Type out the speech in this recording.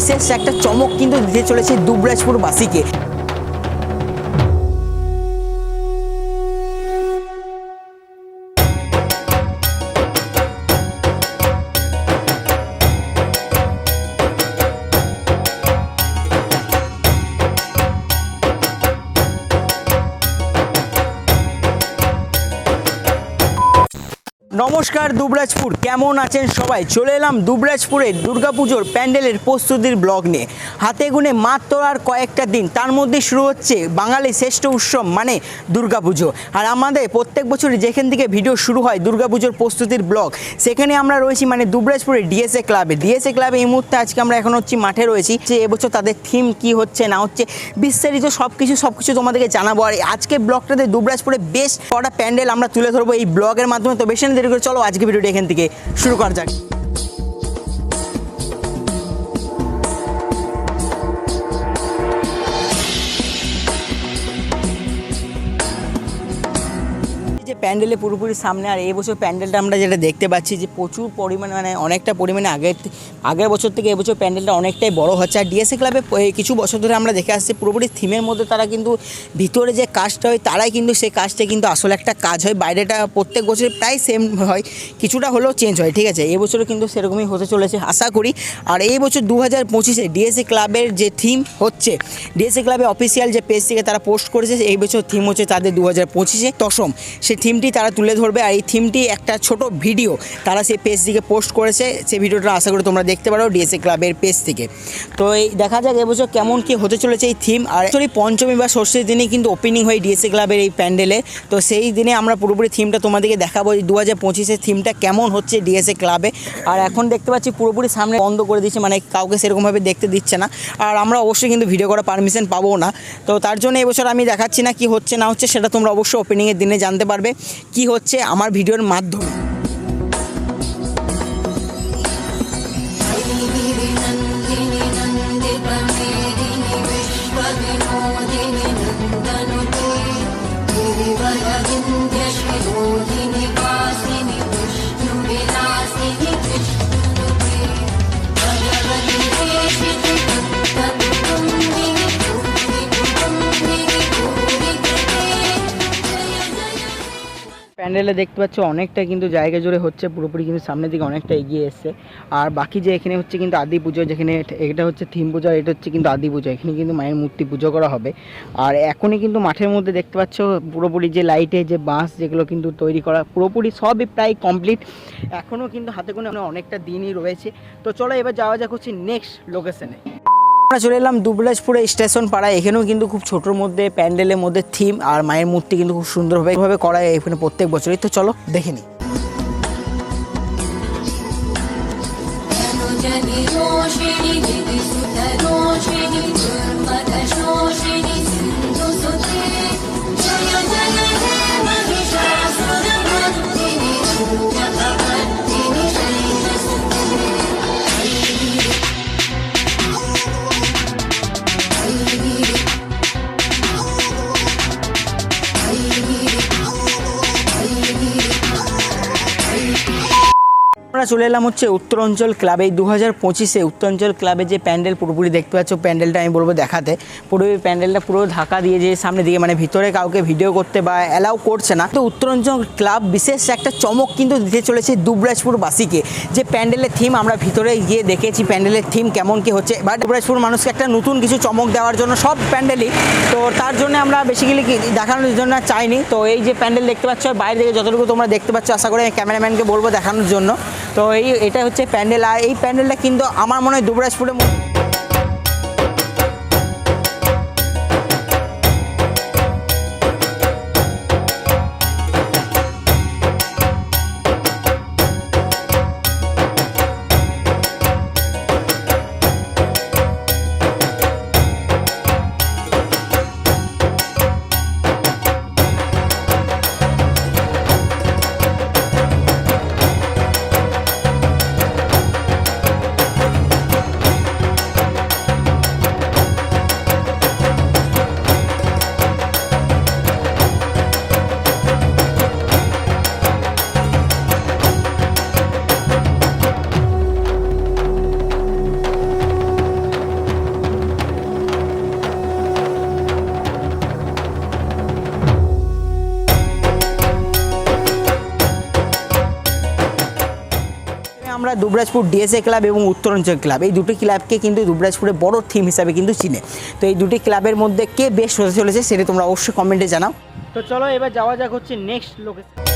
বিশেষ একটা চমক কিন্তু দিতে চলেছে দুবরাজপুরবাসীকে নমস্কার দুবরাজপুর, কেমন আছেন সবাই? চলে এলাম দুবরাজপুরের দুর্গাপুজোর প্যান্ডেলের প্রস্তুতির ব্লগ নিয়ে। হাতে গুনে মাত্র আর কয়েকটা দিন, তার মধ্যে শুরু হচ্ছে বাঙালির শ্রেষ্ঠ উৎসব মানে দুর্গাপুজো। আর আমাদের প্রত্যেক বছরই যেখান থেকে ভিডিও শুরু হয় দুর্গাপুজোর প্রস্তুতির ব্লগ, সেখানে আমরা রয়েছি মানে দুবরাজপুরের ডিএসএ ক্লাবে। ডিএসএ ক্লাবে এই মুহূর্তে আজকে আমরা এখন হচ্ছি মাঠে রয়েছি যে এবছর তাদের থিম কি হচ্ছে, না হচ্ছে, বিস্তারিত সব কিছু সব কিছু তোমাদেরকে জানাব। আর আজকে ব্লগটাতে দুবরাজপুরে বেশ কটা প্যান্ডেল আমরা তুলে ধরবো এই ব্লগের মাধ্যমে। তো বেশি করে চলো আজকে ভিডিওটি এখান থেকে শুরু করা যাক। প্যান্ডেলে পুরোপুরি সামনে, আর এই বছর প্যান্ডেলটা আমরা যেটা দেখতে পাচ্ছি যে প্রচুর পরিমাণে মানে অনেকটা পরিমাণে আগের আগের বছর থেকে এবছর প্যান্ডেলটা অনেকটাই বড় হচ্ছে। আর ডিএসএ ক্লাবে কিছু বছর ধরে আমরা দেখে আসছি, পুরোপুরি থিমের মধ্যে তারা কিন্তু ভিতরে যে কাজটা হয়, তারাই কিন্তু সেই কাজটা কিন্তু আসলে একটা কাজ হয়। বাইরেটা প্রত্যেক বছর প্রায় সেম হয়, কিছুটা হলেও চেঞ্জ হয়, ঠিক আছে? এবছরও কিন্তু সেরকমই হতে চলেছে, আশা করি। আর এই বছর দু হাজার পঁচিশে ডিএসএ ক্লাবের যে থিম হচ্ছে ডিএসএ ক্লাবের অফিসিয়াল যে পেজ থেকে তারা পোস্ট করেছে, এই বছর থিম হচ্ছে তাদের দু হাজার পঁচিশে দশম। সেই থিমটি তারা তুলে ধরবে আর এই থিমটি একটা ছোট ভিডিও তারা সেই পেজ থেকে পোস্ট করেছে। সেই ভিডিওটা আশা করি তোমরা দেখতে পারো ডিএসএ ক্লাবের পেজ থেকে। তো এই দেখা যাক এবছর কেমন কি হতে চলেছে এই থিম আর অ্যাকচুয়ালি পঞ্চমী বা ষষ্ঠীর দিনে কিন্তু ওপেনিং হয় ডিএসএ ক্লাবের এই প্যান্ডেলে তো সেই দিনে আমরা পুরোপুরি থিমটা তোমাদেরকে দেখাবো দু হাজার পঁচিশের থিমটা কেমন হচ্ছে ডিএসএ ক্লাবে আর এখন দেখতে পাচ্ছি পুরোপুরি সামনে বন্ধ করে দিচ্ছে মানে কাউকে সেরকমভাবে দেখতে দিচ্ছে না। আর আমরা অবশ্যই কিন্তু ভিডিও করার পারমিশন পাবো না। তো তার জন্য এবছর আমি দেখাচ্ছি না কি হচ্ছে না হচ্ছে, সেটা তোমরা অবশ্যই ওপেনিংয়ের দিনে জানতে পারবে। কি হচ্ছে আমার ভিডিওর মাধ্যমে नन्दिनि नन्दितमेदिनि विश्वविनोदिनि नन्दनुते गिरिवरविन्ध्यश्विनोदिनि প্যান্ডেলে দেখতে পাচ্ছ, অনেকটা কিন্তু জায়গা জুড়ে হচ্ছে, পুরোপুরি কিন্তু সামনের দিকে অনেকটা এগিয়ে এসছে। আর বাকি যে এখানে হচ্ছে কিন্তু আদি পুজো, যেখানে এটা হচ্ছে থিম পুজো, আর এটা হচ্ছে কিন্তু আদি পুজো, এখানে কিন্তু মায়ের মূর্তি পুজো করা হবে। আর এখনই কিন্তু মাঠের মধ্যে দেখতে পাচ্ছ, পুরোপুরি যে লাইটে যে বাঁশ যেগুলো কিন্তু তৈরি করা, পুরোপুরি সবই প্রায় কমপ্লিট এখনও কিন্তু হাতে কোনো অনেকটা দিনই রয়েছে। তো চলো এবার যাওয়া যাক হচ্ছে নেক্সট লোকেশনে আমরা চলে এলাম দুবলাজপুরে স্টেশন পাড়ায়। এখানেও কিন্তু খুব ছোটোর মধ্যে, প্যান্ডেলের মধ্যে থিম আর মায়ের মূর্তি কিন্তু খুব সুন্দরভাবে এভাবে করা এখানে প্রত্যেক বছরই। তো চলো, দেখে নিই। জানি দিদি আমরা চলে এলাম হচ্ছে উত্তরাঞ্চল ক্লাবে। দু হাজার পঁচিশে উত্তরাঞ্চল ক্লাবে যে প্যান্ডেল পুরোপুরি দেখতে পাচ্ছ, প্যান্ডেলটা আমি বলব দেখাতে। পুরো প্যান্ডেলটা পুরো ঢাকা দিয়ে যে সামনে দিকে মানে ভিতরে কাউকে ভিডিও করতে বা অ্যালাউ করছে না। তো উত্তরাঞ্চল ক্লাব বিশেষ একটা চমক কিন্তু দিতে চলেছে দুবরাজপুরবাসীকে। যে প্যান্ডেলের থিম আমরা ভিতরে গিয়ে দেখেছি, প্যান্ডেলের থিম কেমন কি হচ্ছে। বা দুবরাজপুর মানুষকে একটা নতুন কিছু চমক দেওয়ার জন্য সব প্যান্ডেলই। তো তার জন্য আমরা বেসিক্যালি দেখানোর জন্য চাইনি। তো এই যে প্যান্ডেল দেখতে পাচ্ছ বাইরে থেকে যতটুকু তোমরা দেখতে পাচ্ছ, আশা করি ক্যামেরাম্যানকে বলব দেখানোর জন্য। তো এই এটা হচ্ছে প্যান্ডেল। আর এই প্যান্ডেলটা কিন্তু আমার মনে হয় দুবরাজপুরের মধ্যে আমরা দুবরাজপুর ডিএসএ ক্লাব এবং উত্তরাঞ্চল ক্লাব এই দুটি ক্লাবকে কিন্তু দুবরাজপুরে বড় থিম হিসাবে কিন্তু চিনে। তো এই দুটি ক্লাবের মধ্যে কে বেশ হতে চলেছে সেটা তোমরা অবশ্যই কমেন্টে জানাও। তো চলো এবার যাওয়া যাক হচ্ছে নেক্সট লোকেশন